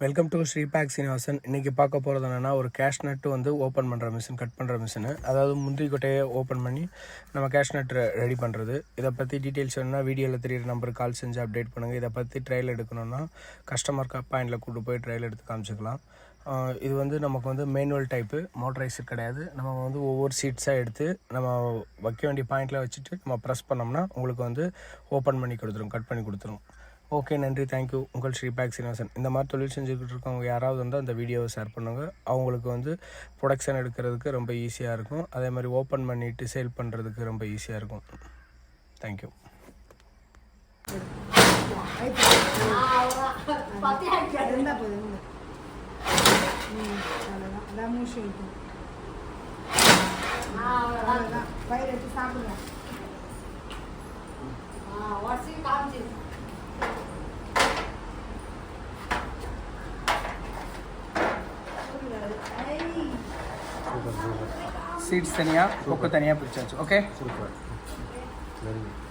Welcome to ஸ்ரீபாக் Srinivasan இன்றைக்கி பார்க்க போகிறது என்னென்னா ஒரு கேஷ் நட்டு வந்து ஓப்பன் பண்ணுற மிஷின் கட் பண்ணுற மிஷினு அதாவது முந்திரி கொட்டையை ஓப்பன் பண்ணி நம்ம கேஷ் நட் ரெடி பண்ணுறது இதை பற்றி டீட்டெயில்ஸ் வேணும்னா வீடியோவில் தெரியுற நம்பருக்கு கால் செஞ்சு அப்டேட் பண்ணுங்கள் இதை பற்றி ட்ரையல் எடுக்கணும்னா கஸ்டமர் பாயிண்டில் கூட்டு போய் ட்ரையல் எடுத்து காமிச்சிக்கலாம். இது வந்து நமக்கு வந்து மேனுவல் டைப்பு மோட்டரைஸ்டு கிடையாது. நம்ம வந்து ஒவ்வொரு சீட்ஸாக எடுத்து நம்ம வைக்க வேண்டிய பாயிண்டில் வச்சுட்டு நம்ம ப்ரெஸ் பண்ணோம்னா உங்களுக்கு வந்து ஓப்பன் பண்ணி கொடுத்துரும் கட் பண்ணி கொடுத்துரும். ஓகே நன்றி தேங்க்யூ உங்கள் ஸ்ரீபேக் சீனிவாசன் இந்த மாதிரி தொழில் செஞ்சுக்கிட்டு இருக்கவங்க யாராவது வந்து அந்த வீடியோவை ஷேர் பண்ணுங்கள் அவங்களுக்கு வந்து ப்ரொடக்ஷன் எடுக்கிறதுக்கு ரொம்ப ஈஸியாக இருக்கும் அதே மாதிரி ஓப்பன் பண்ணிவிட்டு சேல் பண்ணுறதுக்கு ரொம்ப ஈஸியாக இருக்கும் தேங்க்யூ. ம், அவ்வளவுதான். அதான் மூச்சு சீட்ஸ் தனியாக கொக்கு தனியாக பிரிச்சாச்சு. Okay super very good